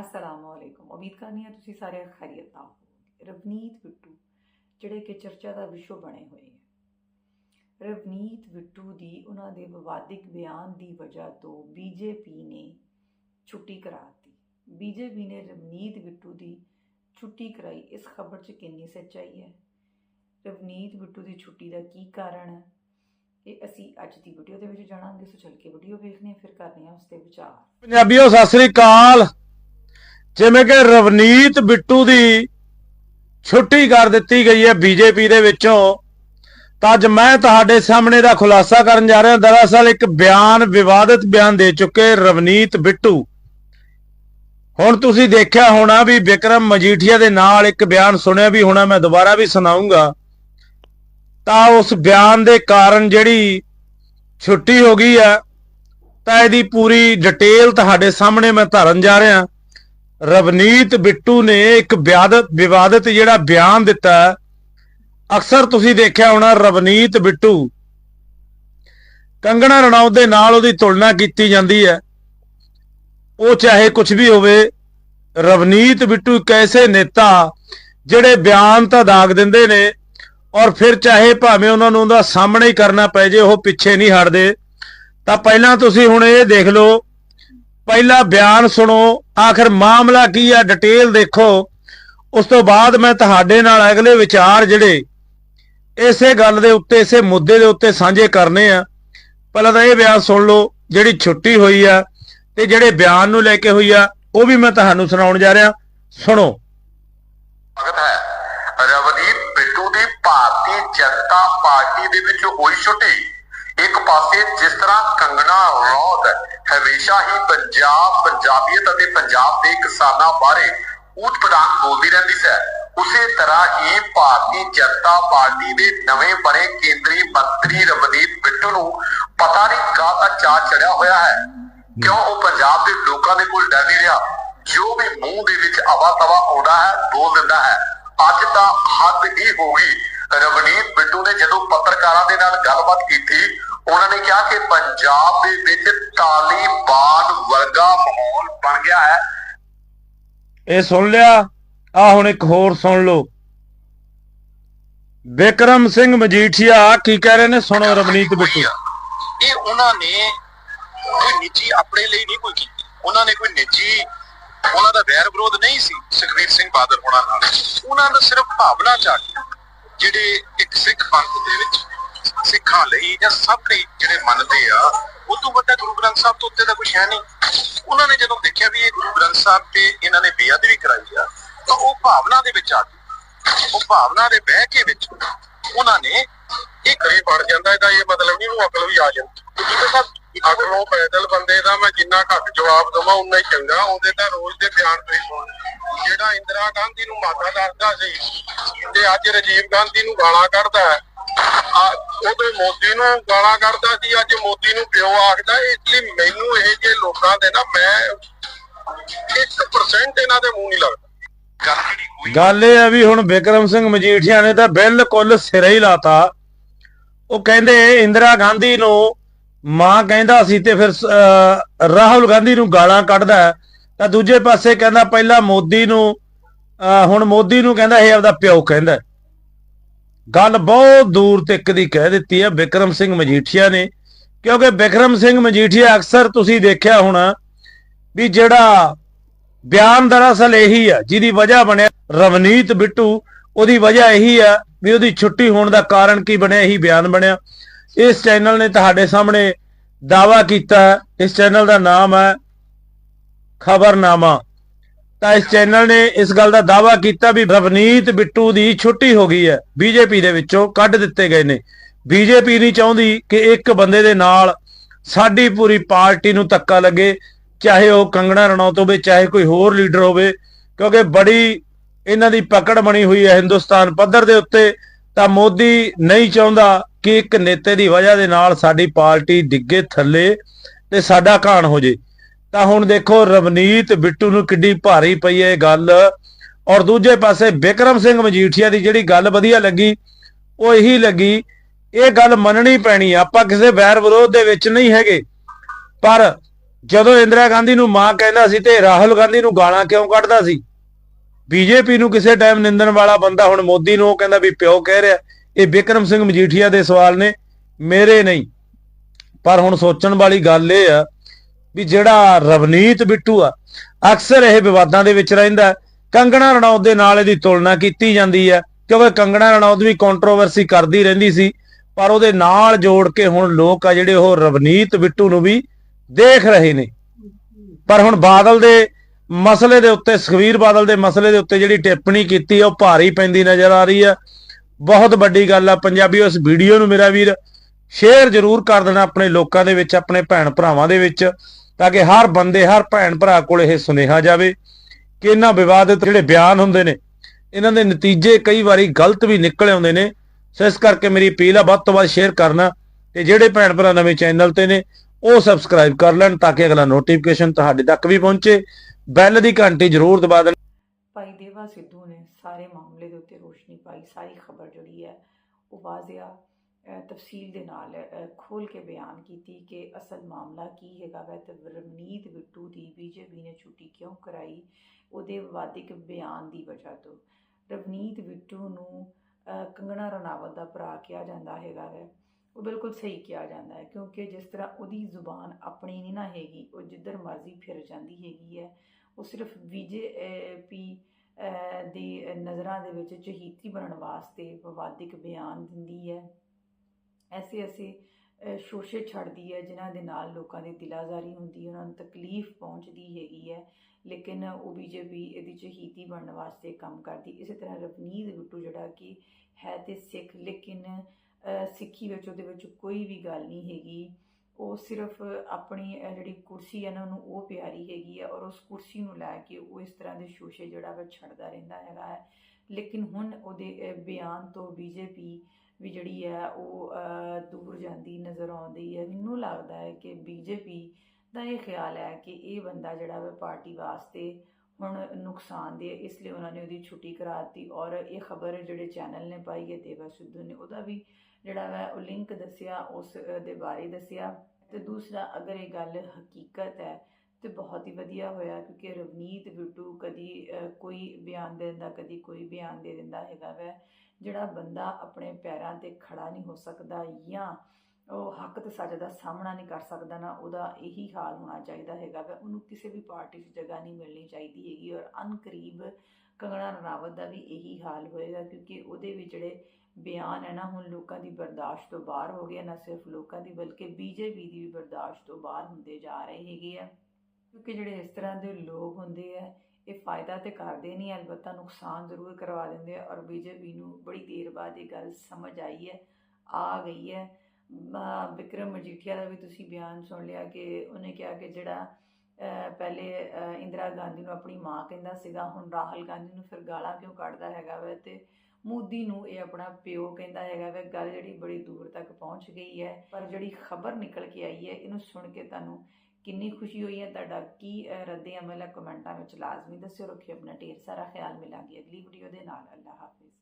ਅਸਲਾਮੁਅਲੈਕੁਮ ਉਮੀਦ ਕਰਨੀ ਹੈ ਤੁਸੀਂ ਸਾਰੇ ਖੈਰੀਅਤ ਨਾਲ ਹੋਵੋਗੇ ਰਵਨੀਤ ਬਿੱਟੂ ਜਿਹੜੇ ਕਿ ਚਰਚਾ ਦਾ ਵਿਸ਼ਾ ਬਣੇ ਹੋਏ ਹੈ ਰਵਨੀਤ ਬਿੱਟੂ ਦੀ ਉਹਨਾਂ ਦੇ ਵਿਵਾਦਿਕ ਬਿਆਨ ਦੀ ਵਜ੍ਹਾ ਤੋਂ ਬੀਜੇਪੀ ਨੇ ਛੁੱਟੀ ਕਰਾਤੀ ਬੀਜੇਪੀ ਨੇ ਰਵਨੀਤ ਬਿੱਟੂ ਦੀ ਛੁੱਟੀ ਕਰਾਈ ਇਸ ਖਬਰ 'ਚ ਕਿੰਨੀ ਸੱਚਾਈ ਹੈ ਰਵਨੀਤ ਬਿੱਟੂ ਦੀ ਛੁੱਟੀ ਦਾ ਕੀ ਕਾਰਨ ਹੈ ਇਹ ਅਸੀਂ ਅੱਜ ਦੀ ਵੀਡੀਓ ਦੇ ਵਿੱਚ ਜਾਣਾਂਗੇ ਸੋ ਚੱਲ ਕੇ ਵੀਡੀਓ ਵੇਖਦੇ ਹਾਂ ਫਿਰ ਕਰਦੇ ਹਾਂ ਉਸ ਤੇ ਵਿਚਾਰ ਪੰਜਾਬੀਓ, ਸਤਿ ਸ੍ਰੀ ਅਕਾਲ। ਜਿਵੇਂ ਕਿ ਰਵਨੀਤ ਬਿੱਟੂ ਦੀ ਛੁੱਟੀ ਕਰ ਦਿੱਤੀ ਗਈ ਹੈ ਬੀਜੇਪੀ ਦੇ ਵਿੱਚੋਂ, ਤਾਂ ਅੱਜ ਮੈਂ ਤੁਹਾਡੇ ਸਾਹਮਣੇ ਦਾ ਖੁਲਾਸਾ ਕਰਨ ਜਾ ਰਿਹਾ, ਦਰਅਸਲ ਇੱਕ ਬਿਆਨ, ਵਿਵਾਦਿਤ ਬਿਆਨ ਦੇ ਚੁੱਕੇ ਰਵਨੀਤ ਬਿੱਟੂ। ਹੁਣ ਤੁਸੀਂ ਦੇਖਿਆ ਹੋਣਾ ਵੀ ਵਿਕਰਮ ਮਜੀਠੀਆ ਦੇ ਨਾਲ ਇੱਕ ਬਿਆਨ ਸੁਣਿਆ ਵੀ ਹੋਣਾ, ਮੈਂ ਦੁਬਾਰਾ ਵੀ ਸੁਣਾਉਂਗਾ। ਤਾਂ ਉਸ ਬਿਆਨ ਦੇ ਕਾਰਨ ਜਿਹੜੀ ਛੁੱਟੀ ਹੋ ਗਈ ਹੈ, ਤਾਂ ਇਹਦੀ ਪੂਰੀ ਡਿਟੇਲ ਤੁਹਾਡੇ ਸਾਹਮਣੇ ਮੈਂ ਧਰਨ ਜਾ ਰਿਹਾ। ਰਵਨੀਤ ਬਿੱਟੂ ਨੇ ਇੱਕ ਵਿਵਾਦਤ ਵਿਵਾਦਤ ਜਿਹੜਾ ਬਿਆਨ ਦਿੱਤਾ ਅਕਸਰ ਤੁਸੀਂ ਦੇਖਿਆ ਹੋਣਾ ਰਵਨੀਤ ਬਿੱਟੂ ਕੰਗਣਾ ਰਣੌਤ ਦੇ ਨਾਲ ਉਹਦੀ ਤੁਲਨਾ ਕੀਤੀ ਜਾਂਦੀ ਹੈ। ਉਹ ਚਾਹੇ ਕੁਝ ਵੀ ਹੋਵੇ, ਰਵਨੀਤ ਬਿੱਟੂ ਇੱਕ ਐਸੇ ਨੇਤਾ ਜਿਹੜੇ ਬਿਆਨ ਤਾਂ ਦਾਗ ਦਿੰਦੇ ਨੇ ਔਰ ਫਿਰ ਚਾਹੇ ਭਾਵੇਂ ਉਹਨਾਂ ਨੂੰ ਉਹਦਾ ਸਾਹਮਣਾ ਹੀ ਕਰਨਾ ਪੈ ਜੇ, ਉਹ ਪਿੱਛੇ ਨਹੀਂ ਹਟਦੇ। ਤਾਂ ਪਹਿਲਾਂ ਤੁਸੀਂ ਹੁਣ ਇਹ ਦੇਖ ਲਓ ਪਹਿਲਾ ਬਿਆਨ ਸੁਣੋ, ਆਖਰ ਮਾਮਲਾ ਕੀ ਆ, ਡਿਟੇਲ ਦੇਖੋ। ਉਸ ਤੋਂ ਬਾਅਦ ਮੈਂ ਤੁਹਾਡੇ ਨਾਲ ਅਗਲੇ ਵਿਚਾਰ ਜਿਹੜੇ ਇਸੇ ਗੱਲ ਦੇ ਉੱਤੇ, ਇਸੇ ਮੁੱਦੇ ਦੇ ਉੱਤੇ ਸਾਂਝੇ ਕਰਨੇ ਆ। ਪਹਿਲਾਂ ਤਾਂ ਇਹ ਬਿਆਨ ਸੁਣ ਲਓ, ਜਿਹੜੀ ਛੁੱਟੀ ਹੋਈ ਆ ਤੇ ਜਿਹੜੇ ਬਿਆਨ ਨੂੰ ਲੈ ਕੇ ਹੋਈ ਆ, ਉਹ ਵੀ ਮੈਂ ਤੁਹਾਨੂੰ ਸੁਣਾਉਣ ਜਾ ਰਿਹਾ। ਸੁਣੋ। ਸਵਾਗਤ ਹੈ। ਰਵਨੀਤ ਬਿੱਟੂ ਦੀ ਭਾਰਤੀ ਜਨਤਾ ਪਾਰਟੀ ਦੇ ਵਿੱਚ ਹੋਈ ਛੁੱਟੀ। ਇੱਕ ਪਾਸੇ ਜਿਸ ਤਰ੍ਹਾਂ ਕੰਗਣਾ ਰੌਤ ਹਮੇਸ਼ਾ ਹੀ ਪੰਜਾਬ, ਪੰਜਾਬੀਅਤ ਅਤੇ ਪੰਜਾਬ ਦੇ ਕਿਸਾਨਾਂ ਬਾਰੇ ਊਟ ਪਟਾਂਗ ਬੋਲਦੀ ਰਹਿੰਦੀ ਹੈ ਉਸੇ ਤਰ੍ਹਾਂ ਹੀ ਭਾਰਤੀ ਜਨਤਾ ਪਾਰਟੀ ਦੇ ਨਵੇਂ ਬਣੇ ਕੇਂਦਰੀ ਮੰਤਰੀ ਰਵਨੀਤ ਬਿੱਟੂ ਨੂੰ ਪਤਾ ਨਹੀਂ ਕਾਹਦਾ ਚਾਹ ਚੜਿਆ ਹੋਇਆ ਹੈ। ਕਿਉਂ ਉਹ ਪੰਜਾਬ ਦੇ ਲੋਕਾਂ ਦੇ ਕੋਲ ਡਰ ਨਹੀਂ ਰਿਹਾ? ਜੋ ਵੀ ਮੂੰਹ ਦੇ ਵਿੱਚ ਆਵਾ ਤਵਾ ਆਉਂਦਾ ਹੈ, ਬੋਲ ਦਿੰਦਾ ਹੈ। ਅੱਜ ਤਾਂ ਹੱਦ ਹੀ ਹੋ ਗਈ। ਰਵਨੀਤ ਬਿੱਟੂ ਨੇ ਜਦੋਂ ਪੱਤਰਕਾਰਾਂ ਦੇ ਨਾਲ ਗੱਲਬਾਤ ਕੀਤੀ ਕਿਹਾ ਕਿ ਪੰਜਾਬ ਦੇ ਵਿੱਚ ਤਾਲੀਬਾਨ ਵਰਗਾ ਮਾਹੌਲ ਬਣ ਗਿਆ ਹੈ। ਇਹ ਸੁਣ ਲਿਆ ਆ ਹੁਣ ਇੱਕ ਹੋਰ ਸੁਣ ਲਓ। ਵਿਕਰਮ ਸਿੰਘ ਮਜੀਠੀਆ ਕੀ ਕਹਿ ਰਹੇ ਨੇ? ਸੁਣੋ ਰਵਨੀਤ ਬਿੱਟੂ। ਇਹ ਉਹਨਾਂ ਨੇ ਕੋਈ ਨਿੱਜੀ ਆਪਣੇ ਲਈ ਨਹੀਂ ਕੋਈ ਕੀਤੀ। ਉਹਨਾਂ ਨੇ ਕੋਈ ਨਿੱਜੀ ਉਹਨਾਂ ਦਾ ਵੈਰ ਵਿਰੋਧ ਨਹੀਂ ਸੀ ਸੁਖਵੀਰ ਸਿੰਘ ਬਾਦਲ ਹੋਣਾ ਨਾਲ। ਉਹਨਾਂ ਨੂੰ ਸਿਰਫ ਭਾਵਨਾ ਚਾਹੀ ਜਿਹੜੇ ਇੱਕ ਸਿੱਖ ਪੰਥ ਦੇ ਵਿੱਚ ਸਿੱਖਾਂ ਲਈ ਜਾਂ ਸਭ ਲਈ ਜਿਹੜੇ ਮੰਨਦੇ ਆ, ਉਹ ਤੋਂ ਵੱਡਾ ਗੁਰੂ ਗ੍ਰੰਥ ਸਾਹਿਬ ਤੋਂ ਉੱਤੇ ਦਾ ਕੁਝ ਹੈ ਨਹੀਂ। ਉਹਨਾਂ ਨੇ ਜਦੋਂ ਦੇਖਿਆ ਵੀ ਇਹ ਗੁਰੂ ਗ੍ਰੰਥ ਸਾਹਿਬ ਤੇ ਇਹਨਾਂ ਨੇ ਬੇਅਦਬੀ ਕਰਾਈ ਆ, ਤਾਂ ਉਹ ਭਾਵਨਾ ਦੇ ਵਿੱਚ ਆ ਗਏ। ਉਹ ਭਾਵਨਾ ਦੇ ਬਹਿ ਕੇ ਵਿੱਚ ਉਹਨਾਂ ਨੇ ਇਹ ਕਰੀ ਬਣ ਜਾਂਦਾ, ਇਹਦਾ ਇਹ ਮਤਲਬ ਨਹੀਂ ਉਹਨੂੰ ਅਕਲ ਵੀ ਆ ਜਾਂਦੀ। ਕਿਉਂਕਿ ਤਾਂ ਅਕਲੋਂ ਪੈਦਲ ਬੰਦੇ ਦਾ, ਮੈਂ ਜਿੰਨਾ ਘੱਟ ਜਵਾਬ ਦਵਾਂ, ਉਨਾ ਹੀ ਚੰਗਾ। ਉਹਦੇ ਤਾਂ ਰੋਜ਼ ਦੇ ਬਿਆਨ ਤੁਸੀਂ ਸੁਣ ਜਿਹੜਾ ਇੰਦਰਾ ਗਾਂਧੀ ਨੂੰ ਮਾਤਾ ਦੱਸਦਾ ਸੀ, ਤੇ ਅੱਜ ਰਾਜੀਵ ਗਾਂਧੀ ਨੂੰ ਗਾਲਾਂ ਕੱਢਦਾ ਹੈ ਆ ਉਹਦੇ ਮੋਦੀ ਨੂੰ ਗਾਲਾਂ ਕੱਢਦਾ ਸੀ ਅੱਜ ਮੋਦੀ ਨੂੰ ਪਿਓ ਆਖਦਾ ਇਸ ਲਈ ਮੈਨੂੰ ਇਹ ਜੇ ਲੋਕਾਂ ਦੇ ਨਾ ਮੈਂ 1% ਇਹਨਾਂ ਦੇ ਮੂੰਹ ਨਹੀਂ ਲੱਗਦਾ ਗੱਲ ਜਿਹੜੀ ਹੋਈ ਗੱਲ ਇਹ ਆ ਵੀ ਹੁਣ ਵਿਕਰਮ ਸਿੰਘ ਮਜੀਠੀਆ ਨੇ ਤਾਂ ਬਿਲਕੁਲ ਸਿਰੇ ਹੀ ਲਾਤਾ ਉਹ ਕਹਿੰਦੇ ਇੰਦਰਾ ਗਾਂਧੀ ਨੂੰ ਮਾਂ ਕਹਿੰਦਾ ਸੀ ਤੇ ਫਿਰ ਰਾਹੁਲ ਗਾਂਧੀ ਨੂੰ ਗਾਲਾਂ ਕੱਢਦਾ। ਤਾਂ ਦੂਜੇ ਪਾਸੇ ਕਹਿੰਦਾ ਪਹਿਲਾਂ ਮੋਦੀ ਨੂੰ ਅਹ, ਹੁਣ ਮੋਦੀ ਨੂੰ ਕਹਿੰਦਾ ਇਹ ਆਪਦਾ ਪਿਓ ਕਹਿੰਦਾ। ਗੱਲ ਬਹੁਤ ਦੂਰ ਤੱਕ ਦੀ ਕਹਿ ਦਿੱਤੀ ਹੈ ਵਿਕਰਮ ਸਿੰਘ ਮਜੀਠੀਆ ਨੇ। ਕਿਉਂਕਿ ਵਿਕਰਮ ਸਿੰਘ ਮਜੀਠੀਆ ਅਕਸਰ ਤੁਸੀਂ ਦੇਖਿਆ ਹੋਣਾ ਵੀ ਜਿਹੜਾ ਬਿਆਨ ਦਰਅਸਲ ਇਹੀ ਆ, ਜਿਹਦੀ ਵਜ੍ਹਾ ਬਣਿਆ ਰਵਨੀਤ ਬਿੱਟੂ, ਉਹਦੀ ਵਜ੍ਹਾ ਇਹੀ ਆ ਵੀ ਉਹਦੀ ਛੁੱਟੀ ਹੋਣ ਦਾ ਕਾਰਨ ਕੀ ਬਣਿਆ, ਇਹੀ ਬਿਆਨ ਬਣਿਆ। ਇਸ ਚੈਨਲ ਨੇ ਤੁਹਾਡੇ ਸਾਹਮਣੇ ਦਾਵਾ ਕੀਤਾ, ਇਸ ਚੈਨਲ ਦਾ ਨਾਮ ਹੈ ਖਬਰਨਾਮਾ। ਤਾਂ ਇਸ ਚੈਨਲ ਨੇ ਇਸ ਗੱਲ ਦਾ ਦਾਵਾ ਕੀਤਾ ਵੀ ਰਵਨੀਤ ਬਿੱਟੂ ਦੀ ਛੁੱਟੀ ਹੋ ਗਈ ਹੈ। ਬੀਜੇਪੀ ਦੇ ਵਿੱਚੋਂ ਕੱਢ ਦਿੱਤੇ ਗਏ ਨੇ। ਬੀਜੇਪੀ ਨਹੀਂ ਚਾਹੁੰਦੀ ਕਿ ਇੱਕ ਬੰਦੇ ਦੇ ਨਾਲ ਸਾਡੀ ਪੂਰੀ ਪਾਰਟੀ ਨੂੰ ਧੱਕਾ ਲੱਗੇ, ਚਾਹੇ ਉਹ ਕੰਗਣਾ ਰਣੌਤ ਹੋਵੇ, ਚਾਹੇ ਕੋਈ ਹੋਰ ਲੀਡਰ ਹੋਵੇ, ਕਿਉਂਕਿ ਬੜੀ ਇਹਨਾਂ ਦੀ ਪਕੜ ਬਣੀ ਹੋਈ ਹੈ ਹਿੰਦੁਸਤਾਨ ਪੱਧਰ ਦੇ ਉੱਤੇ। ਤਾਂ ਮੋਦੀ ਨਹੀਂ ਚਾਹੁੰਦਾ ਕਿ ਇੱਕ ਨੇਤੇ ਦੀ ਵਜ੍ਹਾ ਦੇ ਨਾਲ ਸਾਡੀ ਪਾਰਟੀ ਡਿੱਗੇ ਥੱਲੇ ਤੇ ਸਾਡਾ ਘਾਣ ਹੋ ਜੇ। ਤਾਂ ਹੁਣ ਦੇਖੋ ਰਵਨੀਤ, ਬਿੱਟੂ ਨੂੰ ਕਿੱਡੀ ਭਾਰੀ ਪਈ ਹੈ ਇਹ ਗੱਲ। ਔਰ ਦੂਜੇ ਪਾਸੇ ਵਿਕਰਮ ਸਿੰਘ ਮਜੀਠੀਆ ਦੀ ਜਿਹੜੀ ਗੱਲ ਵਧੀਆ ਲੱਗੀ, ਉਹ ਇਹੀ ਲੱਗੀ, ਇਹ ਗੱਲ ਮੰਨਣੀ ਪੈਣੀ ਆ। ਆਪਾਂ ਕਿਸੇ ਵੈਰ ਵਿਰੋਧ ਦੇ ਵਿੱਚ ਨਹੀਂ ਹੈਗੇ। ਪਰ ਜਦੋਂ ਇੰਦਰਾ ਗਾਂਧੀ ਨੂੰ ਮਾਂ ਕਹਿੰਦਾ ਸੀ ਤੇ ਰਾਹੁਲ ਗਾਂਧੀ ਨੂੰ ਗਾਲਾਂ ਕਿਉਂ ਕੱਢਦਾ ਸੀ? ਬੀਜੇਪੀ ਨੂੰ ਕਿਸੇ ਟਾਈਮ ਨਿੰਦਣ ਵਾਲਾ ਬੰਦਾ ਹੁਣ ਮੋਦੀ ਨੂੰ ਉਹ ਕਹਿੰਦਾ ਵੀ ਪਿਓ ਕਹਿ ਰਿਹਾ, ਇਹ ਵਿਕਰਮ ਸਿੰਘ ਮਜੀਠੀਆ ਦੇ ਸਵਾਲ ਨੇ, ਮੇਰੇ ਨਹੀਂ। ਪਰ ਹੁਣ ਸੋਚਣ ਵਾਲੀ ਗੱਲ ਇਹ ਆ ਵੀ ਜਿਹੜਾ ਰਵਨੀਤ ਬਿੱਟੂ ਆ, ਅਕਸਰ ਇਹ ਵਿਵਾਦਾਂ ਦੇ ਵਿੱਚ ਰਹਿੰਦਾ ਕੰਗਣਾ ਰਣੌਤ ਦੇ ਨਾਲ ਇਹਦੀ ਤੁਲਨਾ ਕੀਤੀ ਜਾਂਦੀ ਹੈ, ਕਿਉਂਕਿ ਕੰਗਣਾ ਰਣੌਤ ਵੀ ਕੰਟਰੋਵਰਸੀ ਕਰਦੀ ਰਹਿੰਦੀ ਸੀ, ਪਰ ਉਹਦੇ ਨਾਲ ਜੋੜ ਕੇ ਹੁਣ ਲੋਕ ਆ ਜਿਹੜੇ ਉਹ ਰਵਨੀਤ ਬਿੱਟੂ ਨੂੰ ਵੀ ਦੇਖ ਰਹੇ ਨੇ। ਪਰ ਹੁਣ ਬਾਦਲ ਦੇ ਮਸਲੇ ਦੇ ਉੱਤੇ, ਸੁਖਵੀਰ ਬਾਦਲ ਦੇ ਮਸਲੇ ਦੇ ਉੱਤੇ ਜਿਹੜੀ ਟਿੱਪਣੀ ਕੀਤੀ ਉਹ ਭਾਰੀ ਪੈਂਦੀ ਨਜ਼ਰ ਆ ਰਹੀ ਆ। ਬਹੁਤ ਵੱਡੀ ਗੱਲ ਆ, ਪੰਜਾਬੀ ਉਸ ਵੀਡੀਓ ਨੂੰ ਮੇਰਾ ਵੀਰ ਸ਼ੇਅਰ ਜ਼ਰੂਰ ਕਰ ਦੇਣਾ ਆਪਣੇ ਲੋਕਾਂ ਦੇ ਵਿੱਚ, ਆਪਣੇ ਭੈਣ ਭਰਾਵਾਂ ਦੇ ਵਿੱਚ। ਤਾਂ ਕਿ ਹਰ ਬੰਦੇ, ਹਰ ਭੈਣ ਭਰਾ ਕੋਲ ਇਹ ਸੁਨੇਹਾ ਜਾਵੇ ਕਿ ਇਹਨਾਂ ਵਿਵਾਦਿਤ ਜਿਹੜੇ ਬਿਆਨ ਹੁੰਦੇ ਨੇ, ਇਹਨਾਂ ਦੇ ਨਤੀਜੇ ਕਈ ਵਾਰੀ ਗਲਤ ਵੀ ਨਿਕਲ ਆਉਂਦੇ ਨੇ। ਸੋ ਇਸ ਕਰਕੇ ਮੇਰੀ ਅਪੀਲ ਆ, ਵੱਧ ਤੋਂ ਵੱਧ ਸ਼ੇਅਰ ਕਰਨਾ ਤੇ ਜਿਹੜੇ ਭੈਣ ਭਰਾ ਨਵੇਂ ਚੈਨਲ ਤੇ ਨੇ, ਉਹ ਸਬਸਕ੍ਰਾਈਬ ਕਰ ਲੈਣ ਤਾਂ ਕਿ ਅਗਲਾ ਨੋਟੀਫਿਕੇਸ਼ਨ ਤੁਹਾਡੇ ਤੱਕ ਵੀ ਪਹੁੰਚੇ। ਬੈਲ ਦੀ ਘੰਟੀ ਜ਼ਰੂਰ ਦਬਾ ਦੇਣ। ਭਾਈ ਦੇਵਾ ਸਿੱਧੂ ਨੇ ਸਾਰੇ ਮਾਮਲੇ ਦੇ ਉੱਤੇ ਰੋਸ਼ਨੀ ਪਾਈ, ਸਾਰੀ ਖਬਰ ਜਿਹੜੀ ਹੈ ਉਹ ਵਾਜ਼ਿਆ ਤਫਸੀਲ ਦੇ ਨਾਲ ਖੋਲ ਕੇ ਬਿਆਨ ਕੀਤੀ ਕਿ ਅਸਲ ਮਾਮਲਾ ਕੀ ਹੈਗਾ ਵੈ ਤੇ ਰਮਨੀਤ ਬਿੱਟੂ ਦੀ ਬੀਜੇਪੀ ਨੇ ਛੁੱਟੀ ਕਿਉਂ ਕਰਾਈ, ਉਹਦੇ ਵਿਵਾਦਿਕ ਬਿਆਨ ਦੀ ਵਜ੍ਹਾ ਤੋਂ। ਰਵਨੀਤ ਬਿੱਟੂ ਨੂੰ ਕੰਗਣਾ ਰਣਾਵਤ ਦਾ ਭਰਾ ਕਿਹਾ ਜਾਂਦਾ ਹੈਗਾ ਵੈ। ਉਹ ਬਿਲਕੁਲ ਸਹੀ ਕਿਹਾ ਜਾਂਦਾ ਹੈ, ਕਿਉਂਕਿ ਜਿਸ ਤਰ੍ਹਾਂ ਉਹਦੀ ਜ਼ੁਬਾਨ ਆਪਣੀ ਨਹੀਂ ਨਾ ਹੈਗੀ, ਉਹ ਜਿੱਧਰ ਮਰਜ਼ੀ ਫਿਰ ਜਾਂਦੀ ਹੈਗੀ ਹੈ। ਉਹ ਸਿਰਫ ਬੀਜੇਪੀ ਦੀ ਨਜ਼ਰਾਂ ਦੇ ਵਿੱਚ ਚਹੀਤੀ ਬਣਨ ਵਾਸਤੇ ਵਿਵਾਦਿਕ ਬਿਆਨ ਦਿੰਦੀ ਹੈ। ਐਸੇ ਐਸੇ ਸ਼ੋਸ਼ੇ ਛੱਡਦੀ ਹੈ, ਜਿਨ੍ਹਾਂ ਦੇ ਨਾਲ ਲੋਕਾਂ ਦੀ ਦਿਲਾਜ਼ਾਰੀ ਹੁੰਦੀ ਹੈ, ਉਹਨਾਂ ਨੂੰ ਤਕਲੀਫ ਪਹੁੰਚਦੀ ਹੈਗੀ ਹੈ। ਲੇਕਿਨ ਉਹ ਬੀਜੇਪੀ ਇਹਦੀ ਚਹੀਤੀ ਬਣਨ ਵਾਸਤੇ ਕੰਮ ਕਰਦੀ, ਇਸੇ ਤਰ੍ਹਾਂ ਰਵਨੀਤ ਬਿੱਟੂ ਜਿਹੜਾ ਕਿ ਹੈ ਤੇ ਸਿੱਖ, ਲੇਕਿਨ ਸਿੱਖੀ ਵਿੱਚ ਉਹਦੇ ਵਿੱਚ ਕੋਈ ਵੀ ਗੱਲ ਨਹੀਂ ਹੈਗੀ। ਉਹ ਸਿਰਫ ਆਪਣੀ ਜਿਹੜੀ ਕੁਰਸੀ ਹੈ ਨਾ, ਉਹਨੂੰ ਉਹ ਪਿਆਰੀ ਹੈਗੀ ਹੈ ਔਰ ਉਸ ਕੁਰਸੀ ਨੂੰ ਲੈ ਕੇ ਉਹ ਇਸ ਤਰ੍ਹਾਂ ਦੇ ਸ਼ੋਸ਼ੇ ਜਿਹੜਾ ਵਾ ਛੱਡਦਾ ਰਹਿੰਦਾ ਹੈਗਾ ਹੈ। ਲੇਕਿਨ ਹੁਣ ਉਹਦੇ ਬਿਆਨ ਤੋਂ ਬੀਜੇਪੀ ਵੀ ਜਿਹੜੀ ਹੈ ਉਹ ਦੂਰ ਜਾਂਦੀ, ਨਜ਼ਰ ਆਉਂਦੀ ਹੈ। ਮੈਨੂੰ ਲੱਗਦਾ ਹੈ ਕਿ ਬੀਜੇਪੀ ਦਾ ਇਹ ਖਿਆਲ ਹੈ ਕਿ ਇਹ ਬੰਦਾ ਜਿਹੜਾ ਵਾ ਪਾਰਟੀ ਵਾਸਤੇ ਹੁਣ ਨੁਕਸਾਨਦੇਹ ਹੈ ਇਸ ਲਈ ਉਹਨਾਂ ਨੇ ਉਹਦੀ ਛੁੱਟੀ ਕਰਾ ਦਿੱਤੀ। ਔਰ ਇਹ ਖਬਰ ਜਿਹੜੇ ਚੈਨਲ ਨੇ ਪਾਈ ਹੈ, ਦੇਵਾ ਸਿੱਧੂ ਨੇ, ਉਹਦਾ ਵੀ ਜਿਹੜਾ ਵਾ ਉਹ ਲਿੰਕ ਦੱਸਿਆ, ਉਸ ਦੇ ਬਾਰੇ ਦੱਸਿਆ। ਤੇ ਦੂਸਰਾ, ਅਗਰ ਇਹ ਗੱਲ ਹਕੀਕਤ ਹੈ ਤੇ ਬਹੁਤ ਹੀ ਵਧੀਆ ਹੋਇਆ ਕਿਉਂਕਿ ਰਵਨੀਤ ਬਿੱਟੂ ਕਦੀ ਕੋਈ ਬਿਆਨ ਦੇ ਦਿੰਦਾ ਕਦੀ ਕੋਈ ਬਿਆਨ ਦੇ ਦਿੰਦਾ ਹੈਗਾ ਵੈ। ਜਿਹੜਾ ਬੰਦਾ ਆਪਣੇ ਪੈਰਾਂ ਤੇ ਖੜਾ ਨਹੀਂ ਹੋ ਸਕਦਾ ਜਾਂ ਉਹ ਹੱਕ ਤੇ ਸੱਚ ਦਾ ਸਾਹਮਣਾ ਨਹੀਂ ਕਰ ਸਕਦਾ ਨਾ, ਉਹਦਾ ਇਹੀ ਹਾਲ ਹੋਣਾ ਚਾਹੀਦਾ ਹੈਗਾ ਵੈ। ਉਹਨੂੰ ਕਿਸੇ ਵੀ ਪਾਰਟੀ 'ਚ ਜਗ੍ਹਾ ਨਹੀਂ ਮਿਲਣੀ ਚਾਹੀਦੀ ਹੈਗੀ ਔਰ ਅਨਕਰੀਬ ਕੰਗਣਾ ਰਣਾਵਤ ਦਾ ਵੀ ਇਹੀ ਹਾਲ ਹੋਏਗਾ ਕਿਉਂਕਿ ਉਹਦੇ ਵੀ ਜਿਹੜੇ ਬਿਆਨ ਹੈ ਨਾ, ਹੁਣ ਲੋਕਾਂ ਦੀ ਬਰਦਾਸ਼ਤ ਤੋਂ ਬਾਹਰ ਹੋ ਗਿਆ ਨਾ ਸਿਰਫ ਲੋਕਾਂ ਦੀ ਬਲਕਿ ਬੀਜੇਪੀ ਦੀ ਵੀ ਬਰਦਾਸ਼ਤ ਤੋਂ ਬਾਹਰ ਹੁੰਦੇ ਜਾ ਰਹੇ ਹੈਗੇ ਆ। ਕਿਉਂਕਿ ਜਿਹੜੇ ਇਸ ਤਰ੍ਹਾਂ ਦੇ ਲੋਕ ਹੁੰਦੇ ਆ, ਇਹ ਫਾਇਦਾ ਤੇ ਕਰਦੇ ਨਹੀਂ ਅਲਬત્ਤਾ ਨੁਕਸਾਨ ਜ਼ਰੂਰ ਕਰਵਾ ਦਿੰਦੇ ਆ। ਔਰ ਬੀਜੇਪੀ ਨੂੰ ਬੜੀ ਦੇਰ ਬਾਅਦ ਇਹ ਗੱਲ ਸਮਝ ਆਈ ਹੈ, ਆ ਗਈ ਹੈ। ਮ- ਵਿਕਰਮ ਮਜੀਠੀਆ ਦਾ ਵੀ ਤੁਸੀਂ ਬਿਆਨ ਸੁਣ ਲਿਆ ਕਿ ਉਹਨੇ ਕਿਹਾ ਕਿ ਜਿਹੜਾ ਪਹਿਲੇ ਇੰਦਰਾ ਗਾਂਧੀ ਨੂੰ ਆਪਣੀ ਮਾਂ ਕਹਿੰਦਾ ਸੀਗਾ, ਹੁਣ ਰਾਹੁਲ ਗਾਂਧੀ ਨੂੰ ਫਿਰ ਗਾਲਾਂ ਕਿਉਂ ਕੱਢਦਾ ਹੈਗਾ ਵੈ? ਤੇ ਮੋਦੀ ਨੂੰ ਇਹ ਆਪਣਾ ਪਿਓ ਕਹਿੰਦਾ ਹੈਗਾ ਵੈ, ਗੱਲ ਜਿਹੜੀ ਬੜੀ ਦੂਰ ਤੱਕ ਪਹੁੰਚ ਗਈ ਹੈ। ਪਰ ਜਿਹੜੀ ਖਬਰ ਨਿਕਲ ਕੇ ਆਈ ਹੈ, ਇਹਨੂੰ ਸੁਣ ਕੇ ਤੁਹਾਨੂੰ ਕਿੰਨੀ ਖੁਸ਼ੀ ਹੋਈ ਹੈ ਤੁਹਾਡਾ ਕੀ ਅਹ, ਰੱਦੇ ਅਮਲ ਹੈ? ਕਮੈਂਟਾਂ ਵਿੱਚ ਲਾਜ਼ਮੀ ਦੱਸਿਓ ਰੱਖਿਓ ਆਪਣਾ ਢੇਰ ਸਾਰਾ ਖਿਆਲ ਮਿਲਾਂਗੇ ਅਗਲੀ ਵੀਡੀਓ ਦੇ ਨਾਲ। ਅੱਲਾ ਹਾਫਿਜ਼।